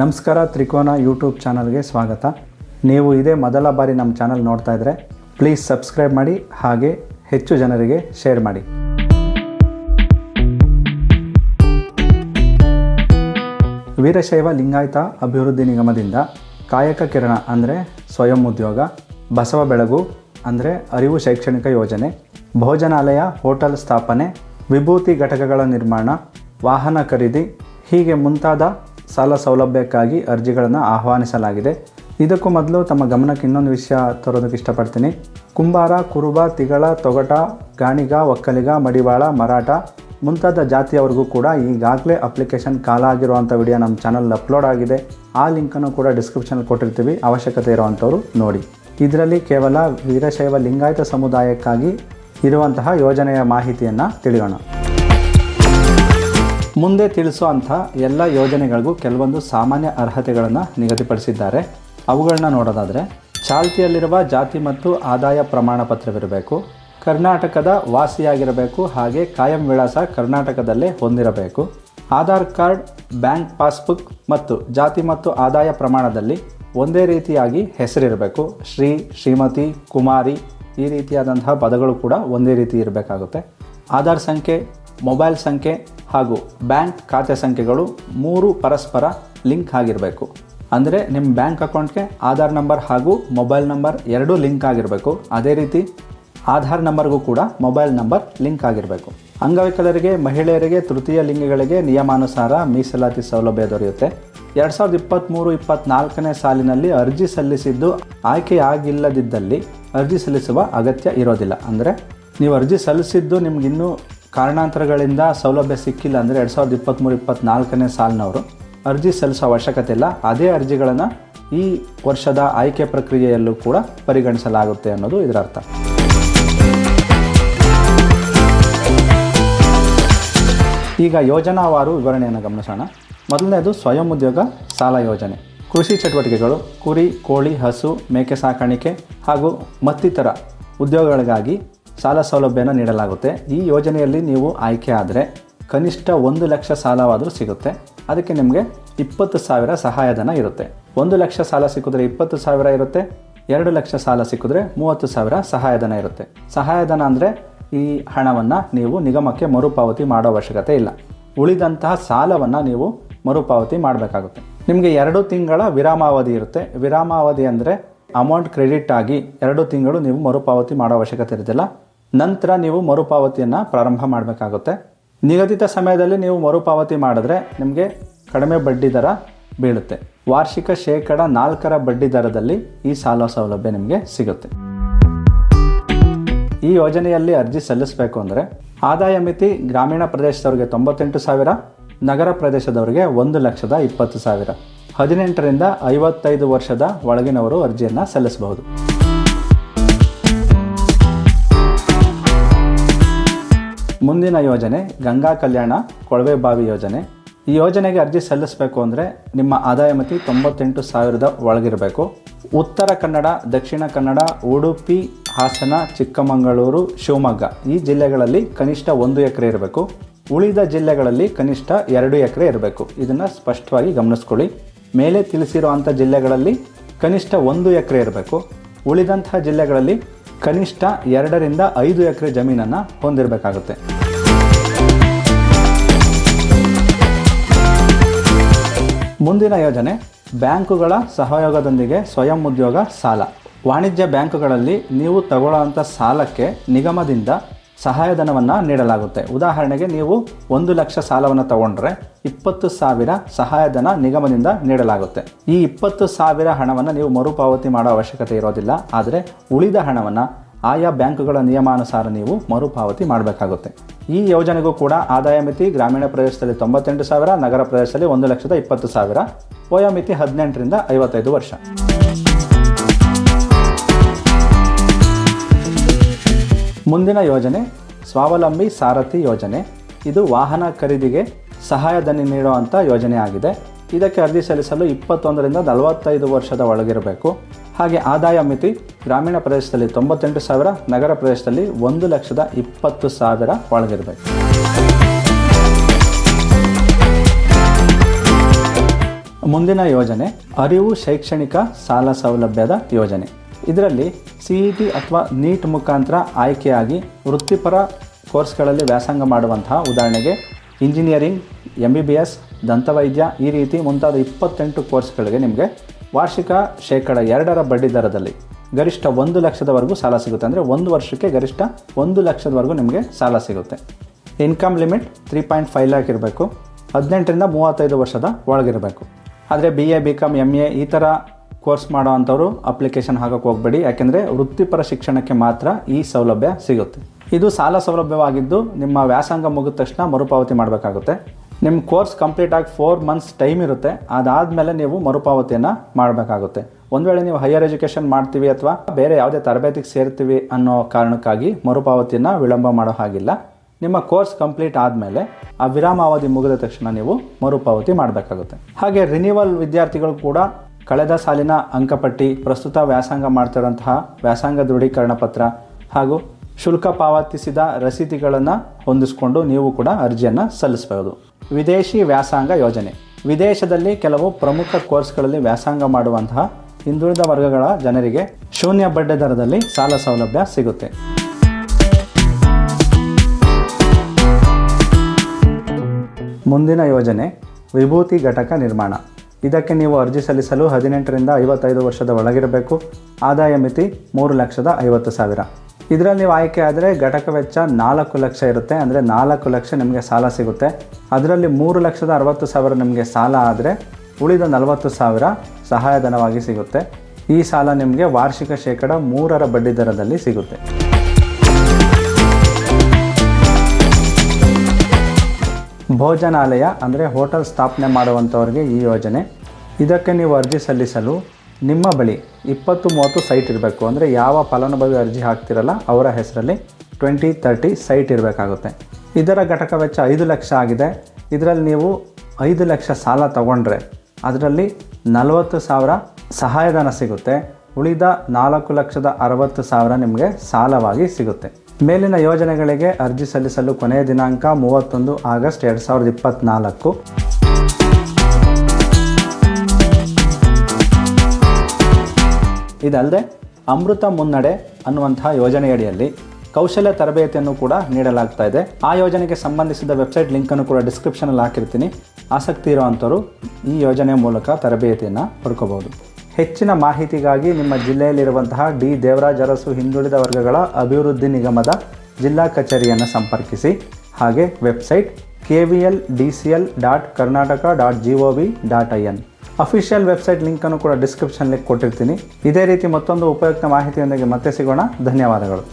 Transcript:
ನಮಸ್ಕಾರ, ತ್ರಿಕೋನ ಯೂಟ್ಯೂಬ್ ಚಾನಲ್ಗೆ ಸ್ವಾಗತ. ನೀವು ಇದೇ ಮೊದಲ ಬಾರಿ ನಮ್ಮ ಚಾನಲ್ ನೋಡ್ತಾ ಇದ್ರೆ ಪ್ಲೀಸ್ ಸಬ್ಸ್ಕ್ರೈಬ್ ಮಾಡಿ, ಹಾಗೆ ಹೆಚ್ಚು ಜನರಿಗೆ ಶೇರ್ ಮಾಡಿ. ವೀರಶೈವ ಲಿಂಗಾಯತ ಅಭಿವೃದ್ಧಿ ನಿಗಮದಿಂದ ಕಾಯಕ ಕಿರಣ ಅಂದರೆ ಸ್ವಯಂ ಉದ್ಯೋಗ, ಬಸವ ಬೆಳಗು ಅಂದರೆ ಅರಿವು ಶೈಕ್ಷಣಿಕ ಯೋಜನೆ, ಭೋಜನಾಲಯ, ಹೋಟೆಲ್ ಸ್ಥಾಪನೆ, ವಿಭೂತಿ ಘಟಕಗಳ ನಿರ್ಮಾಣ, ವಾಹನ ಖರೀದಿ, ಹೀಗೆ ಮುಂತಾದ ಸಾಲ ಸೌಲಭ್ಯಕ್ಕಾಗಿ ಅರ್ಜಿಗಳನ್ನು ಆಹ್ವಾನಿಸಲಾಗಿದೆ. ಇದಕ್ಕೂ ಮೊದಲು ತಮ್ಮ ಗಮನಕ್ಕೆ ಇನ್ನೊಂದು ವಿಷಯ ತರೋದಕ್ಕೆ ಇಷ್ಟಪಡ್ತೀನಿ. ಕುಂಬಾರ, ಕುರುಬ, ತಿಗಳ, ತೊಗಟ, ಗಾಣಿಗ, ಒಕ್ಕಲಿಗ, ಮಡಿವಾಳ, ಮರಾಠ ಮುಂತಾದ ಜಾತಿಯವರಿಗೂ ಕೂಡ ಈಗಾಗಲೇ ಅಪ್ಲಿಕೇಶನ್ ಕಾಲ ಆಗಿರುವಂಥ ವಿಡಿಯೋ ನಮ್ಮ ಚಾನಲ್ ಅಪ್ಲೋಡ್ ಆಗಿದೆ. ಆ ಲಿಂಕನ್ನು ಕೂಡ ಡಿಸ್ಕ್ರಿಪ್ಷನಲ್ಲಿ ಕೊಟ್ಟಿರ್ತೀವಿ. ಅವಶ್ಯಕತೆ ಇರುವಂಥವ್ರು ನೋಡಿ. ಇದರಲ್ಲಿ ಕೇವಲ ವೀರಶೈವ ಲಿಂಗಾಯತ ಸಮುದಾಯಕ್ಕಾಗಿ ಇರುವಂತಹ ಯೋಜನೆಯ ಮಾಹಿತಿಯನ್ನು ತಿಳಿಯೋಣ. ಮುಂದೆ ತಿಳಿಸುವಂಥ ಎಲ್ಲ ಯೋಜನೆಗಳಿಗೂ ಕೆಲವೊಂದು ಸಾಮಾನ್ಯ ಅರ್ಹತೆಗಳನ್ನು ನಿಗದಿಪಡಿಸಿದ್ದಾರೆ. ಅವುಗಳನ್ನ ನೋಡೋದಾದರೆ, ಚಾಲ್ತಿಯಲ್ಲಿರುವ ಜಾತಿ ಮತ್ತು ಆದಾಯ ಪ್ರಮಾಣ ಪತ್ರವಿರಬೇಕು, ಕರ್ನಾಟಕದ ವಾಸಿಯಾಗಿರಬೇಕು ಹಾಗೆ ಕಾಯಂ ವಿಳಾಸ ಕರ್ನಾಟಕದಲ್ಲೇ ಹೊಂದಿರಬೇಕು. ಆಧಾರ್ ಕಾರ್ಡ್, ಬ್ಯಾಂಕ್ ಪಾಸ್ಬುಕ್ ಮತ್ತು ಜಾತಿ ಮತ್ತು ಆದಾಯ ಪ್ರಮಾಣದಲ್ಲಿ ಒಂದೇ ರೀತಿಯಾಗಿ ಹೆಸರಿರಬೇಕು. ಶ್ರೀ, ಶ್ರೀಮತಿ, ಕುಮಾರಿ ಈ ರೀತಿಯಾದಂತಹ ಪದಗಳು ಕೂಡ ಒಂದೇ ರೀತಿ ಇರಬೇಕಾಗುತ್ತೆ. ಆಧಾರ್ ಸಂಖ್ಯೆ, ಮೊಬೈಲ್ ಸಂಖ್ಯೆ ಹಾಗೂ ಬ್ಯಾಂಕ್ ಖಾತೆ ಸಂಖ್ಯೆಗಳು ಮೂರು ಪರಸ್ಪರ ಲಿಂಕ್ ಆಗಿರಬೇಕು. ಅಂದರೆ ನಿಮ್ಮ ಬ್ಯಾಂಕ್ ಅಕೌಂಟ್ಗೆ ಆಧಾರ್ ನಂಬರ್ ಹಾಗೂ ಮೊಬೈಲ್ ನಂಬರ್ ಎರಡೂ ಲಿಂಕ್ ಆಗಿರಬೇಕು. ಅದೇ ರೀತಿ ಆಧಾರ್ ನಂಬರ್ಗೂ ಕೂಡ ಮೊಬೈಲ್ ನಂಬರ್ ಲಿಂಕ್ ಆಗಿರಬೇಕು. ಅಂಗವಿಕಲರಿಗೆ, ಮಹಿಳೆಯರಿಗೆ, ತೃತೀಯ ಲಿಂಗಗಳಿಗೆ ನಿಯಮಾನುಸಾರ ಮೀಸಲಾತಿ ಸೌಲಭ್ಯ ದೊರೆಯುತ್ತೆ. ಎರಡು ಸಾವಿರದ ಇಪ್ಪತ್ತ್ಮೂರು ಇಪ್ಪತ್ತ್ನಾಲ್ಕನೇ ಸಾಲಿನಲ್ಲಿ ಅರ್ಜಿ ಸಲ್ಲಿಸಿದ್ದು ಆಯ್ಕೆಯಾಗಿಲ್ಲದಿದ್ದಲ್ಲಿ ಅರ್ಜಿ ಸಲ್ಲಿಸುವ ಅಗತ್ಯ ಇರೋದಿಲ್ಲ. ಅಂದರೆ ನೀವು ಅರ್ಜಿ ಸಲ್ಲಿಸಿದ್ದು ನಿಮಗಿನ್ನೂ ಕಾರಣಾಂತರಗಳಿಂದ ಸೌಲಭ್ಯ ಸಿಕ್ಕಿಲ್ಲ ಅಂದರೆ ಎರಡು ಸಾವಿರದ ಇಪ್ಪತ್ತ್ಮೂರು ಇಪ್ಪತ್ತ್ನಾಲ್ಕನೇ ಸಾಲಿನವರು ಅರ್ಜಿ ಸಲ್ಲಿಸೋ ಅವಶ್ಯಕತೆ ಇಲ್ಲ. ಅದೇ ಅರ್ಜಿಗಳನ್ನು ಈ ವರ್ಷದ ಆಯ್ಕೆ ಪ್ರಕ್ರಿಯೆಯಲ್ಲೂ ಕೂಡ ಪರಿಗಣಿಸಲಾಗುತ್ತೆ ಅನ್ನೋದು ಇದರ ಅರ್ಥ. ಈಗ ಯೋಜನಾವಾರು ವಿವರಣೆಯನ್ನು ಗಮನಿಸೋಣ. ಮೊದಲನೇದು ಸ್ವಯಂ ಉದ್ಯೋಗ ಸಾಲ ಯೋಜನೆ. ಕೃಷಿ ಚಟುವಟಿಕೆಗಳು, ಕುರಿ, ಕೋಳಿ, ಹಸು, ಮೇಕೆ ಸಾಕಾಣಿಕೆ ಹಾಗೂ ಮತ್ತಿತರ ಉದ್ಯೋಗಗಳಿಗಾಗಿ ಸಾಲ ಸೌಲಭ್ಯನ ನೀಡಲಾಗುತ್ತೆ. ಈ ಯೋಜನೆಯಲ್ಲಿ ನೀವು ಆಯ್ಕೆ ಆದರೆ ಕನಿಷ್ಠ ಒಂದು ಲಕ್ಷ ಸಾಲವಾದರೂ ಸಿಗುತ್ತೆ. ಅದಕ್ಕೆ ನಿಮಗೆ ಇಪ್ಪತ್ತು ಸಾವಿರ ಸಹಾಯಧನ ಇರುತ್ತೆ. ಒಂದು ಲಕ್ಷ ಸಾಲ ಸಿಕ್ಕಿದ್ರೆ ಇಪ್ಪತ್ತು ಸಾವಿರ ಇರುತ್ತೆ. ಎರಡು ಲಕ್ಷ ಸಾಲ ಸಿಕ್ಕಿದ್ರೆ ಮೂವತ್ತು ಸಾವಿರ ಸಹಾಯಧನ ಇರುತ್ತೆ. ಸಹಾಯಧನ ಅಂದರೆ ಈ ಹಣವನ್ನು ನೀವು ನಿಗಮಕ್ಕೆ ಮರುಪಾವತಿ ಮಾಡೋ ಅವಶ್ಯಕತೆ ಇಲ್ಲ. ಉಳಿದಂತಹ ಸಾಲವನ್ನು ನೀವು ಮರುಪಾವತಿ ಮಾಡಬೇಕಾಗುತ್ತೆ. ನಿಮಗೆ ಎರಡು ತಿಂಗಳ ವಿರಾಮಾವಧಿ ಇರುತ್ತೆ. ವಿರಾಮಾವಧಿ ಅಂದರೆ ಅಮೌಂಟ್ ಕ್ರೆಡಿಟ್ ಆಗಿ ಎರಡು ತಿಂಗಳು ನೀವು ಮರುಪಾವತಿ ಮಾಡೋ ಅವಶ್ಯಕತೆ ಇರೋದಿಲ್ಲ. ನಂತರ ನೀವು ಮರುಪಾವತಿಯನ್ನು ಪ್ರಾರಂಭ ಮಾಡಬೇಕಾಗುತ್ತೆ. ನಿಗದಿತ ಸಮಯದಲ್ಲಿ ನೀವು ಮರುಪಾವತಿ ಮಾಡಿದ್ರೆ ನಿಮಗೆ ಕಡಿಮೆ ಬಡ್ಡಿ ದರ ಬೀಳುತ್ತೆ. ವಾರ್ಷಿಕ ಶೇಕಡ ನಾಲ್ಕರ ಬಡ್ಡಿ ದರದಲ್ಲಿ ಈ ಸಾಲ ಸೌಲಭ್ಯ ನಿಮಗೆ ಸಿಗುತ್ತೆ. ಈ ಯೋಜನೆಯಲ್ಲಿ ಅರ್ಜಿ ಸಲ್ಲಿಸಬೇಕು ಅಂದರೆ ಆದಾಯ ಮಿತಿ ಗ್ರಾಮೀಣ ಪ್ರದೇಶದವರಿಗೆ ತೊಂಬತ್ತೆಂಟು ಸಾವಿರ, ನಗರ ಪ್ರದೇಶದವರಿಗೆ ಒಂದು ಲಕ್ಷದ ಇಪ್ಪತ್ತು ಸಾವಿರ. ಹದಿನೆಂಟರಿಂದ ಐವತ್ತೈದು ವರ್ಷದ ಒಳಗಿನವರು ಅರ್ಜಿಯನ್ನು ಸಲ್ಲಿಸಬಹುದು. ಮುಂದಿನ ಯೋಜನೆ ಗಂಗಾ ಕಲ್ಯಾಣ ಕೊಳವೆ ಬಾವಿ ಯೋಜನೆ. ಈ ಯೋಜನೆಗೆ ಅರ್ಜಿ ಸಲ್ಲಿಸಬೇಕು ಅಂದರೆ ನಿಮ್ಮ ಆದಾಯ ಮಿತಿ ತೊಂಬತ್ತೆಂಟು ಸಾವಿರದ ಒಳಗಿರಬೇಕು. ಉತ್ತರ ಕನ್ನಡ, ದಕ್ಷಿಣ ಕನ್ನಡ, ಉಡುಪಿ, ಹಾಸನ, ಚಿಕ್ಕಮಗಳೂರು, ಶಿವಮೊಗ್ಗ ಈ ಜಿಲ್ಲೆಗಳಲ್ಲಿ ಕನಿಷ್ಠ ಒಂದು ಎಕರೆ ಇರಬೇಕು. ಉಳಿದ ಜಿಲ್ಲೆಗಳಲ್ಲಿ ಕನಿಷ್ಠ ಎರಡು ಎಕರೆ ಇರಬೇಕು. ಇದನ್ನು ಸ್ಪಷ್ಟವಾಗಿ ಗಮನಿಸ್ಕೊಳ್ಳಿ. ಮೇಲೆ ತಿಳಿಸಿರುವಂಥ ಜಿಲ್ಲೆಗಳಲ್ಲಿ ಕನಿಷ್ಠ ಒಂದು ಎಕರೆ ಇರಬೇಕು. ಉಳಿದಂತಹ ಜಿಲ್ಲೆಗಳಲ್ಲಿ ಕನಿಷ್ಠ ಎರಡರಿಂದ ಐದು ಎಕರೆ ಜಮೀನನ್ನು ಹೊಂದಿರಬೇಕಾಗುತ್ತೆ. ಮುಂದಿನ ಯೋಜನೆ, ಬ್ಯಾಂಕುಗಳ ಸಹಯೋಗದೊಂದಿಗೆ ಸ್ವಯಂ ಉದ್ಯೋಗ ಸಾಲ. ವಾಣಿಜ್ಯ ಬ್ಯಾಂಕುಗಳಲ್ಲಿ ನೀವು ತಗೊಳ್ಳೋವಂಥ ಸಾಲಕ್ಕೆ ನಿಗಮದಿಂದ ಸಹಾಯಧನವನ್ನು ನೀಡಲಾಗುತ್ತೆ. ಉದಾಹರಣೆಗೆ ನೀವು ಒಂದು ಲಕ್ಷ ಸಾಲವನ್ನು ತಗೊಂಡ್ರೆ ಇಪ್ಪತ್ತು ಸಾವಿರ ಸಹಾಯಧನ ನಿಗಮದಿಂದ ನೀಡಲಾಗುತ್ತೆ. ಈ ಇಪ್ಪತ್ತು ಸಾವಿರ ಹಣವನ್ನು ನೀವು ಮರುಪಾವತಿ ಮಾಡೋ ಅವಶ್ಯಕತೆ ಇರೋದಿಲ್ಲ. ಆದರೆ ಉಳಿದ ಹಣವನ್ನು ಆಯಾ ಬ್ಯಾಂಕುಗಳ ನಿಯಮಾನುಸಾರ ನೀವು ಮರುಪಾವತಿ ಮಾಡಬೇಕಾಗುತ್ತೆ. ಈ ಯೋಜನೆಗೂ ಕೂಡ ಆದಾಯ ಮಿತಿ ಗ್ರಾಮೀಣ ಪ್ರದೇಶದಲ್ಲಿ ತೊಂಬತ್ತೆಂಟು ಸಾವಿರ, ನಗರ ಪ್ರದೇಶದಲ್ಲಿ ಒಂದು ಲಕ್ಷದ ಇಪ್ಪತ್ತು ಸಾವಿರ, ವಯೋಮಿತಿ ಹದಿನೆಂಟರಿಂದ ಐವತ್ತೈದು ವರ್ಷ. ಮುಂದಿನ ಯೋಜನೆ ಸ್ವಾವಲಂಬಿ ಸಾರಥಿ ಯೋಜನೆ. ಇದು ವಾಹನ ಖರೀದಿಗೆ ಸಹಾಯಧನ ನೀಡುವಂಥ ಯೋಜನೆ ಆಗಿದೆ. ಇದಕ್ಕೆ ಅರ್ಜಿ ಸಲ್ಲಿಸಲು ಇಪ್ಪತ್ತೊಂದರಿಂದ ನಲವತ್ತೈದು ವರ್ಷದ ಒಳಗಿರಬೇಕು. ಹಾಗೆ ಆದಾಯ ಮಿತಿ ಗ್ರಾಮೀಣ ಪ್ರದೇಶದಲ್ಲಿ ತೊಂಬತ್ತೆಂಟು ಸಾವಿರ, ನಗರ ಪ್ರದೇಶದಲ್ಲಿ ಒಂದು ಲಕ್ಷದ ಇಪ್ಪತ್ತು ಸಾವಿರ ಒಳಗಿರಬೇಕು. ಮುಂದಿನ ಯೋಜನೆ ಅರಿವು ಶೈಕ್ಷಣಿಕ ಸಾಲ ಸೌಲಭ್ಯದ ಯೋಜನೆ. ಇದರಲ್ಲಿ ಸಿ ಇ ಟಿ ಅಥವಾ ನೀಟ್ ಮುಖಾಂತರ ಆಯ್ಕೆಯಾಗಿ ವೃತ್ತಿಪರ ಕೋರ್ಸ್ಗಳಲ್ಲಿ ವ್ಯಾಸಂಗ ಮಾಡುವಂತಹ ಉದಾಹರಣೆಗೆ engineering M B B S ದಂತವೈದ್ಯ ಈ ರೀತಿ ಮುಂತಾದ ಇಪ್ಪತ್ತೆಂಟು ಕೋರ್ಸ್ಗಳಿಗೆ ನಿಮಗೆ ವಾರ್ಷಿಕ ಶೇಕಡ ಎರಡರ ಬಡ್ಡಿ ದರದಲ್ಲಿ ಗರಿಷ್ಠ ಒಂದು ಲಕ್ಷದವರೆಗೂ ಸಾಲ ಸಿಗುತ್ತೆ. ಅಂದರೆ ಒಂದು ವರ್ಷಕ್ಕೆ ಗರಿಷ್ಠ ಒಂದು ಲಕ್ಷದವರೆಗೂ ನಿಮಗೆ ಸಾಲ ಸಿಗುತ್ತೆ. Income limit three point five lakh ಇರಬೇಕು. ಹದಿನೆಂಟರಿಂದ ಮೂವತ್ತೈದು ವರ್ಷದ ಒಳಗಿರಬೇಕು. ಆದರೆ B A B com M A ಈ ಥರ ಕೋರ್ಸ್ ಮಾಡೋ ಅಂಥವ್ರು ಅಪ್ಲಿಕೇಶನ್ ಹಾಕೋಕ್ಕೆ ಹೋಗಬೇಡಿ. ಯಾಕೆಂದರೆ ವೃತ್ತಿಪರ ಶಿಕ್ಷಣಕ್ಕೆ ಮಾತ್ರ ಈ ಸೌಲಭ್ಯ ಸಿಗುತ್ತೆ. ಇದು ಸಾಲ ಸೌಲಭ್ಯವಾಗಿದ್ದು ನಿಮ್ಮ ವ್ಯಾಸಂಗ ಮುಗಿದ ತಕ್ಷಣ ಮರುಪಾವತಿ ಮಾಡಬೇಕಾಗುತ್ತೆ. ನಿಮ್ಮ ಕೋರ್ಸ್ ಕಂಪ್ಲೀಟ್ ಆಗಿ ಫೋರ್ ಮಂತ್ಸ್ ಟೈಮ್ ಇರುತ್ತೆ. ಅದಾದಮೇಲೆ ನೀವು ಮರುಪಾವತಿಯನ್ನು ಮಾಡಬೇಕಾಗುತ್ತೆ. ಒಂದು ವೇಳೆ ನೀವು ಹೈಯರ್ ಎಜುಕೇಷನ್ ಮಾಡ್ತೀವಿ ಅಥವಾ ಬೇರೆ ಯಾವುದೇ ತರಬೇತಿಗೆ ಸೇರ್ತೀವಿ ಅನ್ನೋ ಕಾರಣಕ್ಕಾಗಿ ಮರುಪಾವತಿಯನ್ನು ವಿಳಂಬ ಮಾಡೋ ಹಾಗಿಲ್ಲ. ನಿಮ್ಮ ಕೋರ್ಸ್ ಕಂಪ್ಲೀಟ್ ಆದಮೇಲೆ ಆ ವಿರಾಮಾವಧಿ ಮುಗಿದ ತಕ್ಷಣ ನೀವು ಮರುಪಾವತಿ ಮಾಡಬೇಕಾಗುತ್ತೆ. ಹಾಗೆ ರಿನ್ಯೂವಲ್ ವಿದ್ಯಾರ್ಥಿಗಳು ಕೂಡ ಕಳೆದ ಸಾಲಿನ ಅಂಕಪಟ್ಟಿ ಪ್ರಸ್ತುತ ವ್ಯಾಸಂಗ ಮಾಡ್ತಿರೋಂತಹ ವ್ಯಾಸಂಗ ದೃಢೀಕರಣ ಪತ್ರ ಹಾಗೂ ಶುಲ್ಕ ಪಾವತಿಸಿದ ರಸೀದಿಗಳನ್ನು ಹೊಂದಿಸಿಕೊಂಡು ನೀವು ಕೂಡ ಅರ್ಜಿಯನ್ನು ಸಲ್ಲಿಸಬಹುದು. ವಿದೇಶಿ ವ್ಯಾಸಂಗ ಯೋಜನೆ. ವಿದೇಶದಲ್ಲಿ ಕೆಲವು ಪ್ರಮುಖ ಕೋರ್ಸ್ಗಳಲ್ಲಿ ವ್ಯಾಸಂಗ ಮಾಡುವಂತಹ ಹಿಂದುಳಿದ ವರ್ಗಗಳ ಜನರಿಗೆ ಶೂನ್ಯ ಬಡ್ಡಿ ದರದಲ್ಲಿ ಸಾಲ ಸೌಲಭ್ಯ ಸಿಗುತ್ತೆ. ಮುಂದಿನ ಯೋಜನೆ ವಿಭೂತಿ ಘಟಕ ನಿರ್ಮಾಣ. ಇದಕ್ಕೆ ನೀವು ಅರ್ಜಿ ಸಲ್ಲಿಸಲು ಹದಿನೆಂಟರಿಂದ ಐವತ್ತೈದು ವರ್ಷದ ಒಳಗಿರಬೇಕು. ಆದಾಯ ಮಿತಿ ಮೂರು ಲಕ್ಷದ ಐವತ್ತು ಸಾವಿರ. ಇದರಲ್ಲಿ ನೀವು ಆಯ್ಕೆ ಆದರೆ ಘಟಕ ವೆಚ್ಚ ನಾಲ್ಕು ಲಕ್ಷ ಇರುತ್ತೆ. ಅಂದರೆ ನಾಲ್ಕು ಲಕ್ಷ ನಿಮಗೆ ಸಾಲ ಸಿಗುತ್ತೆ. ಅದರಲ್ಲಿ ಮೂರು ಲಕ್ಷದ ಅರವತ್ತು ಸಾವಿರ ನಿಮಗೆ ಸಾಲ ಆದರೆ ಉಳಿದ ನಲವತ್ತು ಸಾವಿರ ಸಹಾಯಧನವಾಗಿ ಸಿಗುತ್ತೆ. ಈ ಸಾಲ ನಿಮಗೆ ವಾರ್ಷಿಕ ಶೇಕಡ ಮೂರರ ಬಡ್ಡಿ ದರದಲ್ಲಿ ಸಿಗುತ್ತೆ. ಭೋಜನಾಲಯ, ಅಂದರೆ ಹೋಟೆಲ್ ಸ್ಥಾಪನೆ ಮಾಡುವಂಥವ್ರಿಗೆ ಈ ಯೋಜನೆ. ಇದಕ್ಕೆ ನೀವು ಅರ್ಜಿ ಸಲ್ಲಿಸಲು ನಿಮ್ಮ ಬಳಿ ಇಪ್ಪತ್ತು ಮೂವತ್ತು ಸೈಟ್ ಇರಬೇಕು. ಅಂದರೆ ಯಾವ ಫಲಾನುಭವಿ ಅರ್ಜಿ ಹಾಕ್ತಿರಲ್ಲ, ಅವರ ಹೆಸರಲ್ಲಿ ಟ್ವೆಂಟಿ ತರ್ಟಿ ಸೈಟ್ ಇರಬೇಕಾಗುತ್ತೆ. ಇದರ ಘಟಕ ವೆಚ್ಚ ಐದು ಲಕ್ಷ ಆಗಿದೆ. ಇದರಲ್ಲಿ ನೀವು ಐದು ಲಕ್ಷ ಸಾಲ ತಗೊಂಡ್ರೆ ಅದರಲ್ಲಿ ನಲವತ್ತು ಸಾವಿರ ಸಹಾಯಧನ ಸಿಗುತ್ತೆ. ಉಳಿದ ನಾಲ್ಕು ಲಕ್ಷದ ಅರವತ್ತು ಸಾವಿರ ನಿಮಗೆ ಸಾಲವಾಗಿ ಸಿಗುತ್ತೆ. ಮೇಲಿನ ಯೋಜನೆಗಳಿಗೆ ಅರ್ಜಿ ಸಲ್ಲಿಸಲು ಕೊನೆಯ ದಿನಾಂಕ ಮೂವತ್ತೊಂದು ಆಗಸ್ಟ್ ಎರಡು ಸಾವಿರದ ಇಪ್ಪತ್ತ್ನಾಲ್ಕು ಇದಲ್ಲದೆ ಅಮೃತ ಮುನ್ನಡೆ ಅನ್ನುವಂತಹ ಯೋಜನೆಯಡಿಯಲ್ಲಿ ಕೌಶಲ್ಯ ತರಬೇತಿಯನ್ನು ಕೂಡ ನೀಡಲಾಗ್ತಾ ಇದೆ. ಆ ಯೋಜನೆಗೆ ಸಂಬಂಧಿಸಿದ ವೆಬ್ಸೈಟ್ ಲಿಂಕನ್ನು ಕೂಡ ಡಿಸ್ಕ್ರಿಪ್ಷನಲ್ಲಿ ಹಾಕಿರ್ತೀನಿ. ಆಸಕ್ತಿ ಇರುವಂಥವ್ರು ಈ ಯೋಜನೆ ಮೂಲಕ ತರಬೇತಿಯನ್ನು ಪಡ್ಕೋಬಹುದು. ಹೆಚ್ಚಿನ ಮಾಹಿತಿಗಾಗಿ ನಿಮ್ಮ ಜಿಲ್ಲೆಯಲ್ಲಿರುವಂತಹ ಡಿ ದೇವರಾಜ ಅರಸು ಹಿಂದುಳಿದ ವರ್ಗಗಳ ಅಭಿವೃದ್ಧಿ ನಿಗಮದ ಜಿಲ್ಲಾ ಕಚೇರಿಯನ್ನು ಸಂಪರ್ಕಿಸಿ. ಹಾಗೆ website K V L D C L dot Karnataka dot G O V dot I N. Official website ಲಿಂಕನ್ನು ಕೂಡ ಡಿಸ್ಕ್ರಿಪ್ಷನ್ಲಿ ಕೊಟ್ಟಿರ್ತೀನಿ. ಇದೇ ರೀತಿ ಮತ್ತೊಂದು ಉಪಯುಕ್ತ ಮಾಹಿತಿಯೊಂದಿಗೆ ಮತ್ತೆ ಸಿಗೋಣ. ಧನ್ಯವಾದಗಳು.